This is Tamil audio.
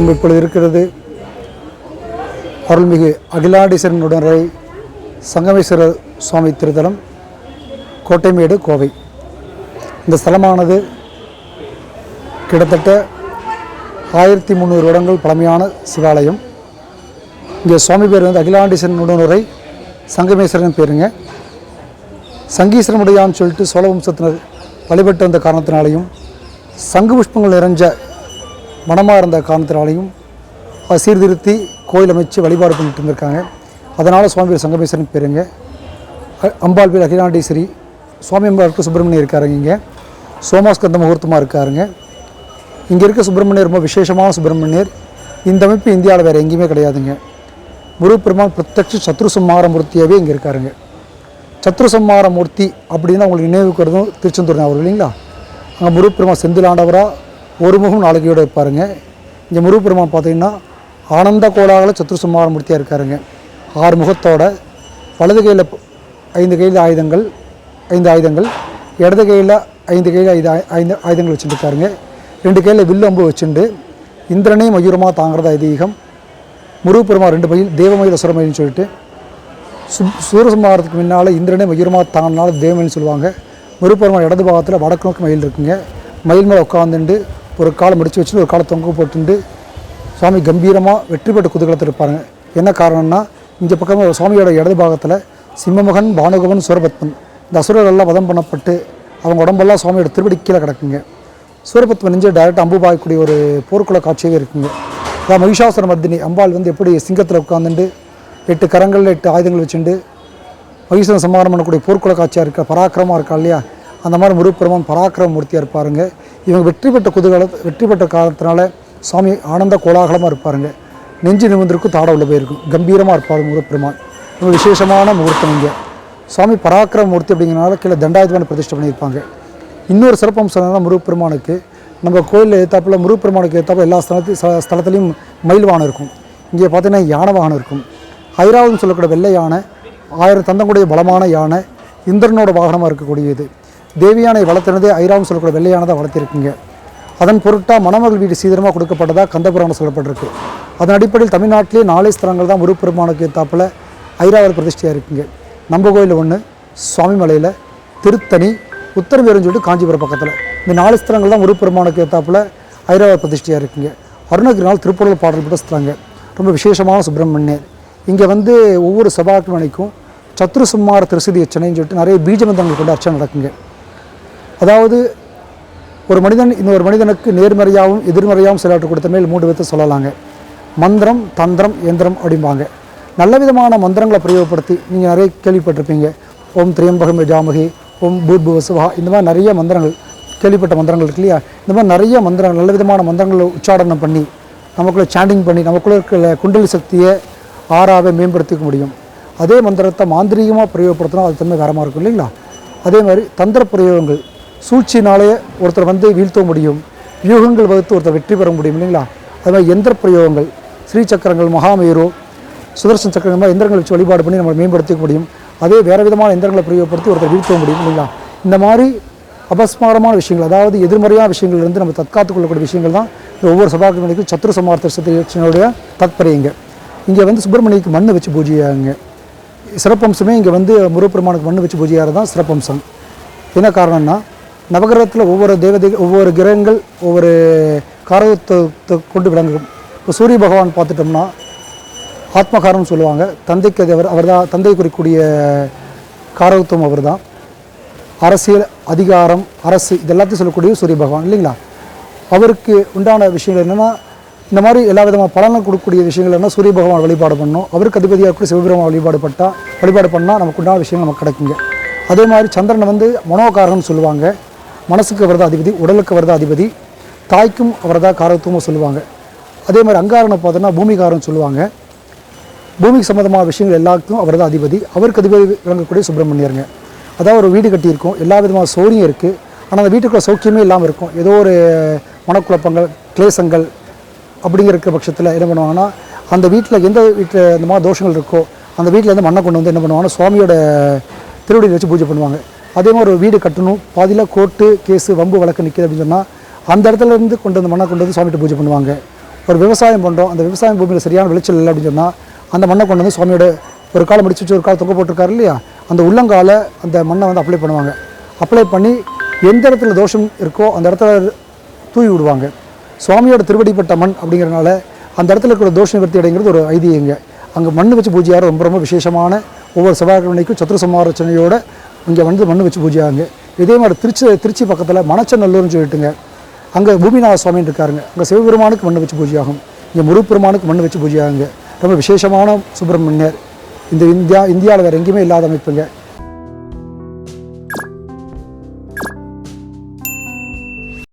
நம்ம இப்பொழுது இருக்கிறது. அருள்மிகு அகிலாண்டீஸ்வரன் உடனரை சங்கமேஸ்வரர் சுவாமி திருத்தலம் கோட்டைமேடு கோவை. இந்த ஸ்தலமானது கிட்டத்தட்ட ஆயிரத்தி முந்நூறு வருடங்கள் பழமையான சிவாலயம். இங்கே சுவாமி பேர் வந்து அகிலாண்டீஸ்வரன் உடனுரை சங்கமேஸ்வரன் பேருங்க. சங்கீஸ்வரனுடையான்னு சொல்லிட்டு சோழ வம்சத்தினர் வழிபட்டு வந்த காரணத்தினாலையும் சங்கு புஷ்பங்கள் நிறைஞ்ச மனமாக இருந்த காரணத்தினாலையும் சீர்திருத்தி கோயில் அமைச்சு வழிபாடு பண்ணிட்டு இருந்திருக்காங்க. அதனால் சுவாமி சங்கமேஸ்வரன் பேருங்க அம்பாள் பேர் அகிலாண்டீஸ்வரி. சுவாமி அம்பாளுக்கு சுப்பிரமணியம் இருக்காருங்க இங்கே. சோமாஸ்கந்த முகூர்த்தமாக இருக்காருங்க. இங்கே இருக்க சுப்பிரமணியர் ரொம்ப விசேஷமான சுப்பிரமணியர். இந்த அமைப்பு இந்தியாவில் வேறு எங்கேயுமே கிடையாதுங்க. முருகப்பெருமான் பிரத்யட்ச சத்ரு சம்மார மூர்த்தியாகவே இங்கே இருக்காருங்க. சத்ரு சம்மார மூர்த்தி அப்படின்னா உங்களுக்கு நினைவுக்கிறதும் திருச்செந்தூர் ஞாபகம் இல்லைங்களா? அங்கே முருகப்பெருமான் செந்திலாண்டவராக ஒரு முகம் நாளைக்கையோடு இருப்பாருங்க இங்கே முருகப்பெருமான் பார்த்தீங்கன்னா ஆனந்த கோலாகல சத்ரு மூர்த்தியாக இருக்காருங்க. ஆறு முகத்தோட வலது கையில் ஐந்து கையில் ஆயுதங்கள் ஐந்து ஆயுதங்கள் இடது கையில் ஐந்து கையில் ஐந்து ஐந்து ஆயுதங்கள் வச்சுருக்காருங்க ரெண்டு கையில் வில்லு அம்பு வச்சுண்டு இந்திரனே மயூரமாக தாங்கிறது ஐதீகம். முருகப்பெருமான் ரெண்டு மயில் தேவமயில் அசுரமயில்னு சொல்லிட்டு சு சூரசம்ஹாரத்துக்கு முன்னால் இந்திரனே மயூரமாக தாங்கினால தேவமயில்னு சொல்லுவாங்க. முருகப்பெருமான் இடது பாகத்தில் வடக்கு நோக்கி மயில் இருக்குங்க. மயில் மேலே உட்காந்துண்டு ஒரு காலை முடிச்சு வச்சுட்டு ஒரு காலை தொங்க போட்டுண்டு சுவாமி கம்பீரமாக வெற்றி பெற்ற குதூகலத்தில் இருப்பாங்க என்ன காரணம்னா இந்த பக்கம் சுவாமியோட இடது பாகத்தில் சிம்மமுகன் பானுகவன் சூரபத்மன் இந்த அசுரர்கள்லாம் வதம் பண்ணப்பட்டு அவங்க உடம்பெல்லாம் சுவாமியோட திருவடி கீழே கிடக்குங்க. சூரபத்மன் நெஞ்சு டைரெக்டாக அம்பு பாயக்கூடிய ஒரு போர்க்குள்ள காட்சியாகவே இருக்குங்க. அதான் மகிஷாசுர மர்தினி அம்பாள் வந்து எப்படி சிங்கத்தில் உட்காந்துட்டு எட்டு கரங்களில் எட்டு ஆயுதங்கள் வச்சுண்டு மகிஷன் சம்மாரம் பண்ணக்கூடிய போர்க்குல காட்சியாக இருக்க பராக்கிரமாக இருக்கா இல்லையா? அந்த மாதிரி முருகப்பெருமான் பராக்கிரம மூர்த்தியாக இருப்பாருங்க. இவங்க வெற்றி பெற்ற குதூகல வெற்றி பெற்ற காலத்தினால சுவாமி ஆனந்த கோலாகலமாக இருப்பாருங்க. நெஞ்சு நிமிந்திருக்கும் தாட உள்ள போயிருக்கும். கம்பீரமாக இருப்பார் முருகப்பெருமான். இவங்க விசேஷமான முகூர்த்தம் இங்கே. சுவாமி பராக்கிரம மூர்த்தி அப்படிங்கிறனால கீழே தண்டாயுதமான பிரதிஷ்டை பண்ணியிருப்பாங்க. இன்னொரு சிறப்பம்சம் என்னன்னா முருகப்பெருமானுக்கு. நம்ம கோயிலில் ஏற்றாப்பில் முருகப்பெருமானுக்கு ஏற்றாப்பில் எல்லா ஸ்தலத்தையும் ஸ்தலத்துலேயும் மயில் வாகனம் இருக்கும். இங்கே பார்த்தீங்கன்னா யானை வாகனம் இருக்கும். ஐராவதுன்னு சொல்லக்கூடிய வெள்ளை யானை ஆயிரம் தந்தங்களுடைய பலமான யானை இந்திரனோட வாகனமாக இருக்கக்கூடியது. தேவியானை வளர்த்தினதே ஐராவும் சொல்லக்கூடிய வெள்ளையானதை வளர்த்திருக்கீங்க. அதன் பொருட்டாக மணமகள் வீடு சீதனமாக கொடுக்கப்பட்டதாக கந்தபுராணம் சொல்லப்பட்டிருக்கு. அதன் அடிப்படையில் தமிழ்நாட்டிலே நாலே ஸ்தலங்கள் தான் முருகப்பெருமானுக்கு தாப்பில் ஐராவத பிரதிஷ்டையாக இருக்குங்க. நம்ம கோயில் ஒன்று சுவாமிமலையில் திருத்தணி உத்தரவேருன்னு சொல்லிட்டு காஞ்சிபுரம் பக்கத்தில். இந்த நாலு ஸ்தலங்கள் தான் முருகப்பெருமானுக்கு ஏத்தாப்புல ஐராவர் பிரதிஷ்டையாக இருக்குங்க. அருணகிரினால் திருப்பூரில் பாடல் பெற்ற ஸ்தலங்க. ரொம்ப விசேஷமான சுப்பிரமணியர். இங்கே வந்து ஒவ்வொரு சபாக்கிரமணிக்கும் சத்ரு சும்மார திருசதி அச்சனைன்னு சொல்லிட்டு நிறைய பீஜமந்தங்கள் கொண்டு அர்ச்சனை நடக்குங்க. அதாவது ஒரு மனிதன் இன்னொரு மனிதனுக்கு நேர்மறையாகவும் எதிர்மறையாகவும் செயலாற்று கொடுத்த மேல் மூன்று விதத்தை சொல்லலாங்க. மந்திரம் தந்திரம் எந்திரம் அப்படிம்பாங்க. நல்ல விதமான மந்திரங்களை பிரயோகப்படுத்தி நீங்கள் நிறைய கேள்விப்பட்டிருப்பீங்க. ஓம் திரியம்பகம் ஜாமகி ஓம் பூர்புவ சுவா இந்த மாதிரி நிறைய மந்திரங்கள் கேள்விப்பட்ட மந்திரங்கள் இருக்கு இல்லையா? இந்த மாதிரி நிறைய மந்திரங்கள் நல்ல விதமான மந்திரங்களை உச்சாடனம் பண்ணி நமக்குள்ளே சாண்டிங் பண்ணி நமக்குள்ளே இருக்கிற குண்டலி சக்தியை ஆறாவே மேம்படுத்திக்க முடியும். அதே மந்திரத்தை மாந்திரீகமாக பிரயோகப்படுத்தினா அது தன்மை வேறமாக இருக்கும் இல்லைங்களா? அதே மாதிரி தந்திர பிரயோகங்கள் சூழ்ச்சினாலே ஒருத்தர் வந்து வீழ்த்த முடியும். வியூகங்கள் வகுத்து ஒருத்தர் வெற்றி பெற முடியும் இல்லைங்களா? அது மாதிரி எந்திர பிரயோகங்கள் ஸ்ரீ சக்கரங்கள் மகாமயூரோ சுதர்சன சக்கரங்கள் மாதிரி எந்திரங்களை வச்சு வழிபாடு பண்ணி நம்ம மேம்படுத்திக்க முடியும். அதே வேறு விதமான எந்திரங்களை பிரயோகப்படுத்தி ஒருத்தர் வீழ்த்த முடியும் இல்லைங்களா? இந்த மாதிரி அபஸ்மாரமான விஷயங்கள் அதாவது எதிர்மறையான விஷயங்கள் இருந்து நம்ம தற்காத்துக் கொள்ளக்கூடிய விஷயங்கள் தான் இந்த ஒவ்வொரு சபாக்கிரமணிக்கும் சத்ரு சமார்த்த சத்தியோடைய இங்கே வந்து சுப்பிரமணியக்கு மண் வச்சு பூஜையாகுங்க சிறப்பம்சமே இங்கே வந்து முருகப்பெருமானுக்கு மண்ணு வச்சு பூஜையாகிறது தான் சிறப்பம்சம். என்ன காரணம்னா நவகிரகத்தில் ஒவ்வொரு தேவதை ஒவ்வொரு கிரகங்கள் ஒவ்வொரு காரகத்தை கொண்டு விளங்கும். இப்போ சூரிய பகவான் பார்த்துட்டோம்னா ஆத்மகாரம்னு சொல்லுவாங்க. தந்தைக்கு அது அவர் அவர் தான் தந்தை குறிக்கூடிய காரகத்துவம் அவர் தான் அரசியல் அதிகாரம் அரசு இதெல்லாத்தையும் சொல்லக்கூடிய சூரிய பகவான் இல்லைங்களா? அவருக்கு உண்டான விஷயங்கள் என்னென்னா இந்த மாதிரி எல்லா விதமான பலனை கொடுக்கக்கூடிய விஷயங்கள் என்ன சூரிய பகவான் வழிபாடு பண்ணணும். அவருக்கு அதிபதியாக கூட சிவபெருமான் வழிபாடு பட்டால் வழிபாடு பண்ணால் நமக்கு உண்டான விஷயங்கள் நமக்கு கிடைக்குங்க. அதே மாதிரி சந்திரனை வந்து மனோகாரகம்னு சொல்லுவாங்க. மனசுக்கு வரதா அதிபதி உடலுக்கு வரதா அதிபதி தாய்க்கும் வரதா காரத்துவமும் சொல்லுவாங்க. அதே மாதிரி அங்காரனை பார்த்தோன்னா பூமிகாரன் சொல்லுவாங்க. பூமிக்கு சம்மந்தமான விஷயங்கள் எல்லாத்துக்கும் அவர் தான் அதிபதி. அவருக்கு அதிபதி விளங்கக்கூடிய சுப்பிரமணியருங்க. அதாவது ஒரு வீடு கட்டியிருக்கும். எல்லா விதமான சௌரியம் இருக்குது ஆனால் அந்த வீட்டுக்குள்ள சௌக்கியமே இல்லாமல் இருக்கும். ஏதோ ஒரு மனக்குழப்பங்கள் கிளேசங்கள் அப்படிங்கிற பட்சத்தில் என்ன பண்ணுவாங்கன்னா அந்த வீட்டில் எந்த வீட்டில் இந்த மாதிரி தோஷங்கள் இருக்கோ அந்த வீட்டில் இருந்து மண்ணை கொண்டு வந்து என்ன பண்ணுவாங்கன்னா சுவாமியோட திருவடியில் வச்சு பூஜை பண்ணுவாங்க. அதே மாதிரி ஒரு வீடு கட்டணும். பாதியில் கோர்ட்டு கேஸு வம்பு வழக்கு நிற்கிது அப்படின்னு சொன்னால் அந்த இடத்துல இருந்து கொண்டு வந்து மண்ணை கொண்டு வந்து சுவாமிகிட்ட பூஜை பண்ணுவாங்க. ஒரு விவசாயம் பண்ணுறோம் அந்த விவசாயம் பூமியில் சரியான விளைச்சல் இல்லை அப்படின்னு சொன்னால் அந்த மண்ணை கொண்டு வந்து சுவாமியோட ஒரு காலம் முடிச்சு வச்சு ஒரு காலம் தொங்க போட்டிருக்காரு இல்லையா? அந்த உள்ளங்கால அந்த மண்ணை வந்து அப்ளை பண்ணுவாங்க. அப்ளை பண்ணி எந்த இடத்துல தோஷம் இருக்கோ அந்த இடத்துல தூவி விடுவாங்க. சுவாமியோட திருவடிப்பட்ட மண் அப்படிங்கிறனால அந்த இடத்துல இருக்கிற தோஷ நிவர்த்தி அடைங்கிறது ஒரு ஐதீகங்க. அங்கே மண் வச்சு பூஜையார ரொம்ப ரொம்ப விசேஷமான ஒவ்வொரு செவ்வாய்க்கிழமைக்கும் சத்துரு சமாரச்சனையோட இங்கே வந்து மண் வச்சு பூஜையாங்க இதே மாதிரி திருச்சி திருச்சி பக்கத்தில் மணச்சநல்லூர்னு சொல்லிட்டுங்க. அங்கே பூமிநாத சுவாமின்னு இருக்காருங்க. அங்கே சிவபெருமானுக்கு மண் வச்சு பூஜையாகும். இங்கே முருகப்பெருமானுக்கு மண் வச்சு பூஜையாகுங்க. ரொம்ப விசேஷமான சுப்பிரமணியர். இந்த இந்தியா இந்தியாவில் வேறு எங்கேயுமே இல்லாத அமைப்புங்க.